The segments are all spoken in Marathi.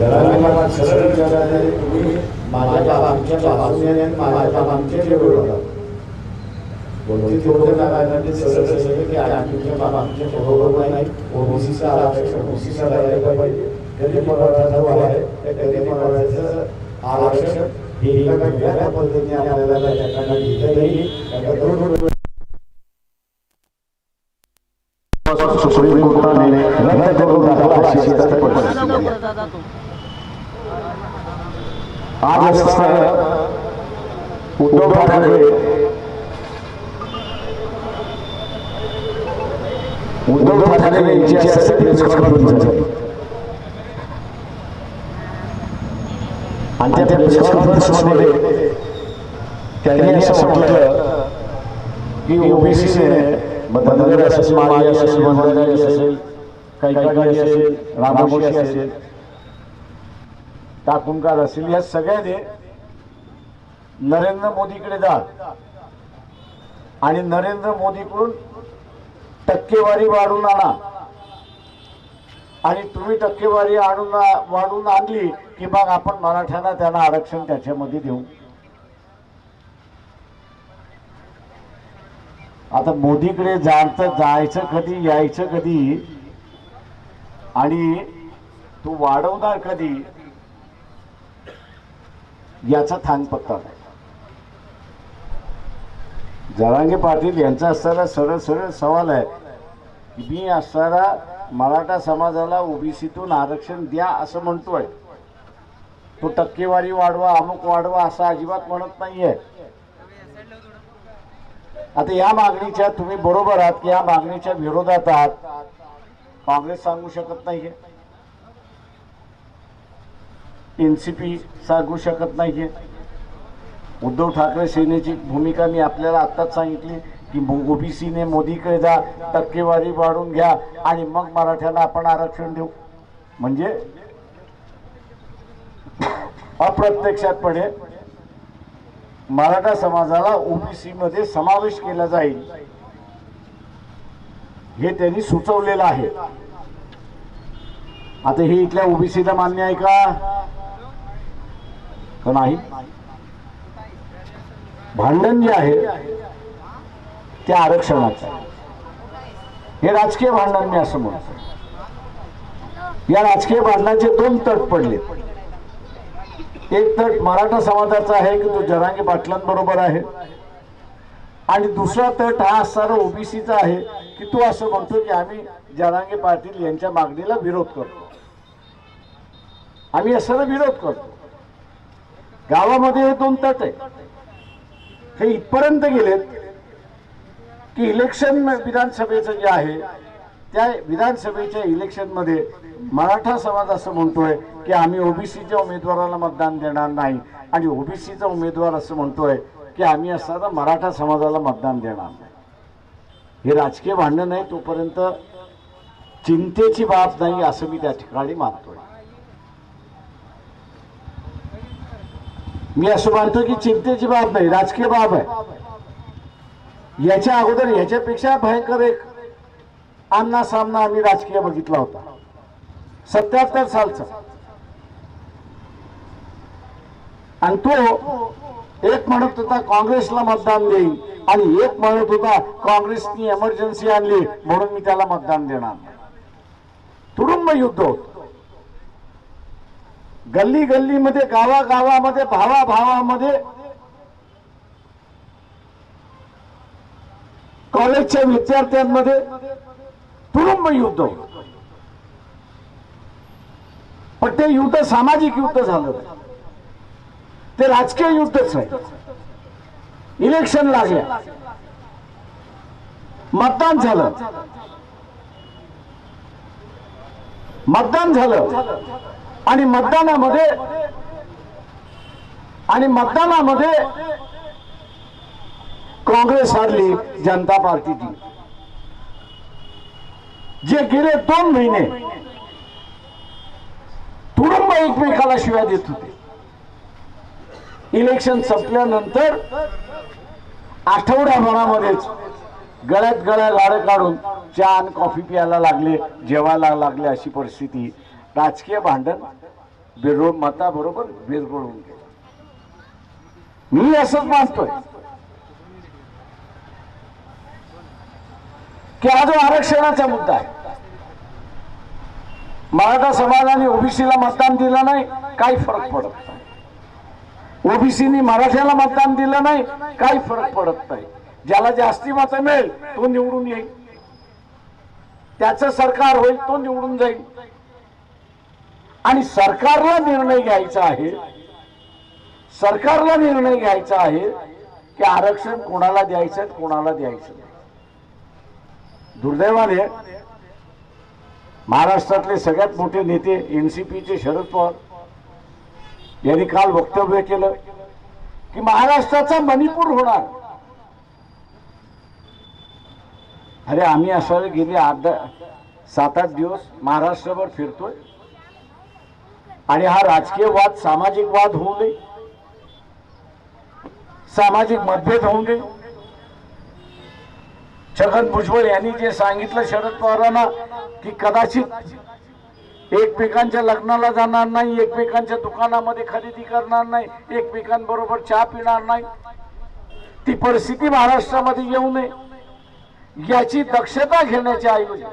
पाटील सरळ विचारले, तुम्ही माझ्या आणि माझ्या कोणती थोडं सरळ की आम्ही तुमच्या बाबांच्या बरोबर नाही. ओबीसीचं आरक्षण ओबीसीचं राहिलं पाहिजे. कधी मराठा आहे कधी आरक्षण हे एका पद्धतीने आपल्याला त्या ठिकाणी येईल दोन सुप्रीम कोर्टाने रद्द करून दाखवला अशी परिस्थिती आज असताना उद्धव ठाकरे उद्धव ठाकरे यांची असते प्रेस कॉन्फरन्स झाली. आणि त्या प्रेस कॉन्फरन्समध्ये त्यांनी असं म्हटलं की ओबीसीने बंधनगरी असेल माळी असेल बंधनगरी असेल कैकाडी असेल रामोशी असेल टाकुंकार असेल या सगळ्याने नरेंद्र मोदीकडे जा. आणि नरेंद्र मोदीकडून टक्केवारी वाढून आणा. आणि तुम्ही टक्केवारी आणून वाढून आणली की मग आपण मराठ्यांना त्यांना आरक्षण त्याच्यामध्ये देऊ. आता मोदीकडे जाणतं जायचं कधी यायचं कधी? आणि तू वाढवणार कधी? याचा थांगपत्ता नाही. जरांगे पाटील यांचा असणारा सरळ सरळ सवाल आहे की मी असणारा मराठा समाजाला ओबीसीतून आरक्षण द्या असं म्हणतोय. तो टक्केवारी वाढवा अमुक वाढवा असं अजिबात म्हणत नाहीये. आता या मागणीच्या तुम्ही बरोबर आहात की या मागणीच्या विरोधात आहात? काँग्रेस सांगू शकत नाहीये. एन सी पी सांगू शकत नाहीये. उद्धव ठाकरे सेनेची भूमिका मी आपल्याला आत्ताच सांगितली की ओबीसीने मोदीकडे जा टक्केवारी वाढून घ्या आणि मग मराठ्याला आपण आरक्षण देऊ. म्हणजे अप्रत्यक्षातपणे मराठा समाजाला ओबीसीमध्ये समावेश केला जाईल हे त्यांनी सुचवलेलं आहे. आता हे इथल्या ओबीसीला मान्य आहे का? नाही? भांडण जे आहे ते आरक्षणाचं हे राजकीय भांडण मी असं म्हणतो. या राजकीय भांडणाचे दोन तट पडले एक तट मराठा समाजाचा आहे की तो जनांगी पाटलांबरोबर आहे. आणि दुसरा तट हा असणारा ओबीसीचा आहे की तो असं म्हणतो की आम्ही जरांगे पाटील यांच्या मागणीला विरोध करतो. आम्ही असं विरोध करतो. गावामध्ये हे दोन तट आहे हे इथपर्यंत गेलेत की इलेक्शन विधानसभेचं जे आहे त्या विधानसभेच्या इलेक्शनमध्ये मराठा समाज असं म्हणतोय की आम्ही ओबीसीच्या उमेदवाराला मतदान देणार नाही आणि ओबीसीचा उमेदवार असं म्हणतोय की आम्ही असताना मराठा समाजाला मतदान देणार नाही. हे राजकीय भांडण नाही तोपर्यंत चिंतेची बाब नाही असं मी त्या ठिकाणी मानतोय. मी असं मानतो की चिंतेची बाब नाही राजकीय बाब आहे. याच्या अगोदर याच्यापेक्षा भयंकर एक आमना सामना आम्ही राजकीय बघितला होता. सत्याहत्तर सालचा. आणि तो एक म्हणत होता काँग्रेसला मतदान देईल आणि एक म्हणत होता काँग्रेसनी एमर्जन्सी आणली म्हणून मी त्याला मतदान देणार तुडुंब युद्ध होत. गल्ली गल्लीमध्ये गावा गावामध्ये कॉलेजच्या विद्यार्थ्यांमध्ये तुडुंब युद्ध पण ते युद्ध सामाजिक युद्ध झालं. ते राजकीय युद्धच आहे इलेक्शन लागल्या. मतदान झालं. मतदान झालं. आणि मतदानामध्ये आणि मतदानामध्ये काँग्रेस हरली जनता पार्टीची. जे गेले दोन महिने तुडुंब एकमेकाला शिव्या देत होते. इलेक्शन संपल्यानंतर आठवड्याभरामध्येच गळ्यात गळ्या लाड काढून चहा आणि कॉफी प्यायला लागले जेवायला लागले अशी परिस्थिती राजकीय भांडण बिरळ मताबरोबर बिरगळून गेलं. मी असंच मानतोय. की हा जो आरक्षणाचा मुद्दा आहे मराठा समाजाने ओबीसीला मतदान दिलं नाही काही फरक पडत नाही. ओबीसीनी मराठ्याला मतदान दिलं नाही काही फरक पडत नाही. ज्याला जास्ती मतं मिळेल तो निवडून येईल. त्याचं सरकार होईल तो निवडून जाईल. आणि सरकारला निर्णय घ्यायचा आहे सरकारला निर्णय घ्यायचा आहे की आरक्षण कोणाला द्यायचं कोणाला द्यायचं दुर्दैवाने महाराष्ट्रातले सगळ्यात मोठे नेते एनसीपीचे शरद पवार यांनी काल वक्तव्य केलं की महाराष्ट्राचा मणिपूर होणार. अरे आम्ही असं गेले आठ सात आठ दिवस महाराष्ट्रभर फिरतोय. आणि हा राजकीय वाद सामाजिक वाद होऊ नये. सामाजिक मतभेद होऊ नये. छगन भुजबळ यांनी जे सांगितलं शरद पवारांना की कदाचित एकमेकांच्या लग्नाला जाणार नाही एकमेकांच्या दुकानामध्ये खरेदी करणार नाही एकमेकांबरोबर चहा पिणार नाही. ती परिस्थिती महाराष्ट्रामध्ये येऊ नये. याची दक्षता घेण्याच्या ऐवजी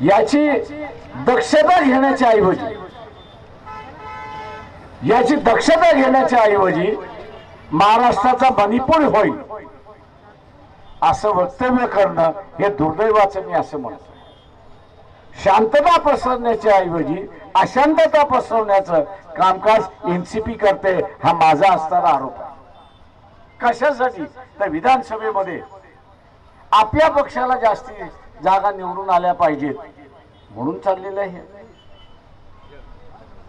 याची दक्षता घेण्याच्या ऐवजी याची दक्षता घेण्याच्या ऐवजी महाराष्ट्राचा मणिपूर होईल असं वक्तव्य करणं हे दुर्दैवाचं मी असं म्हणतो. शांतता पसरण्याच्या ऐवजी अशांतता पसरवण्याचं कामकाज एनसीपी करते हा माझा असणारा आरोप आहे. कशासाठी? तर विधानसभेमध्ये आपल्या पक्षाला जास्ती जागा निवडून आल्या पाहिजेत. म्हणून चाललेलं आहे.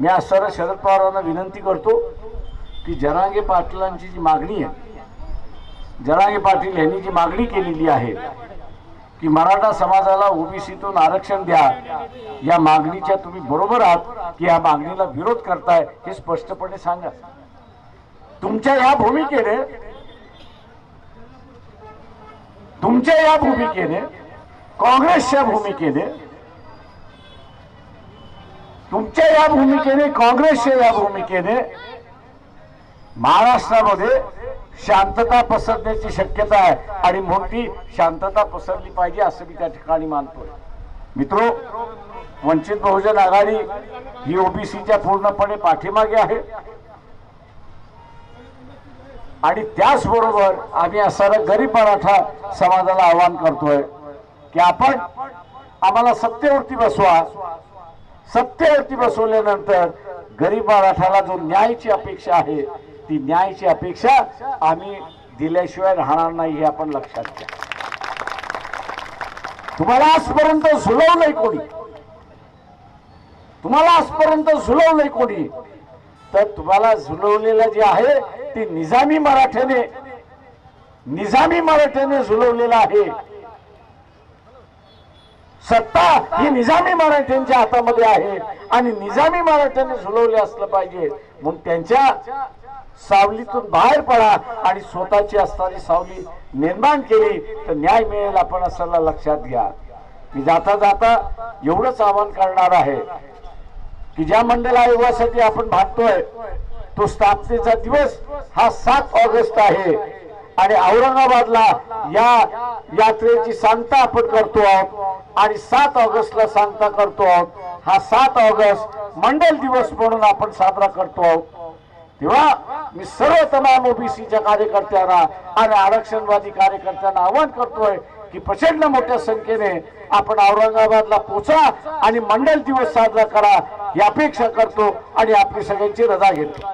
मी सर शरद पवारांना विनंती करतो की जरांगे पाटलांची जी मागणी आहे जरांगे पाटील यांनी जी मागणी केलेली आहे की मराठा समाजाला ओबीसीतून आरक्षण द्या. या मागणीच्या तुम्ही बरोबर आहात की या मागणीला विरोध करताय हे स्पष्टपणे सांगा. तुमच्या या भूमिकेने तुमच्या या भूमिकेने काँग्रेसच्या भूमिकेने तुमच्या या भूमिकेने काँग्रेसच्या या भूमिकेने महाराष्ट्रामध्ये शांतता पसरण्याची शक्यता आहे. आणि मोठी शांतता पसरली पाहिजे असं मी त्या ठिकाणी मानतोय. मित्रो वंचित बहुजन आघाडी ही ओबीसीच्या पूर्णपणे पाठीमागे आहे. आणि त्याचबरोबर आम्ही असा गरीब मराठा समाजाला आवाहन करतोय की आपण आम्हाला सत्तेवरती बसवा. सत्तेवरती बसवल्यानंतर गरीब मराठाला जो न्यायाची अपेक्षा आहे ती न्यायाची अपेक्षा आम्ही दिल्याशिवाय राहणार नाही हे आपण लक्षात घ्या. तुम्हाला आजपर्यंत झुलवलंय कोणी? तुम्हाला आजपर्यंत झुलवलंय कोणी? तर तुम्हाला झुलवलेलं जे आहे ते निजामी मराठ्याने निजामी मराठ्याने झुलवलेलं आहे. सत्ता ही निजामी मराठ्यांच्या हातामध्ये आहे. आणि निजामी मराठ्यांनी झुलवले असलं पाहिजे. म्हणून त्यांच्या सावलीतून बाहेर पडा आणि स्वतःची असणारी सावली निर्माण केली तर न्याय मिळेल आपण असं लक्षात घ्या. मी जाता जाता एवढंच आव्हान करणार आहे की ज्या मंडल आयोगासाठी आपण भागतोय तो स्थापनेचा दिवस हा सात ऑगस्ट आहे. आणि औरंगाबादला या यात्रेची सांगता आपण करतो आहोत. आणि सात ऑगस्टला सांगता करतो आहोत. हा सात ऑगस्ट मंडल दिवस म्हणून आपण साजरा करतो आहोत. तेव्हा मी सर्व तमाम ओबीसीच्या कार्यकर्त्यांना आणि आरक्षणवादी कार्यकर्त्यांना आवाहन करतोय की प्रचंड मोठ्या संख्येने आपण औरंगाबादला पोचा आणि मंडल दिवस साजरा करा ही अपेक्षा करतो आणि आपली सगळ्यांची रजा घेतो.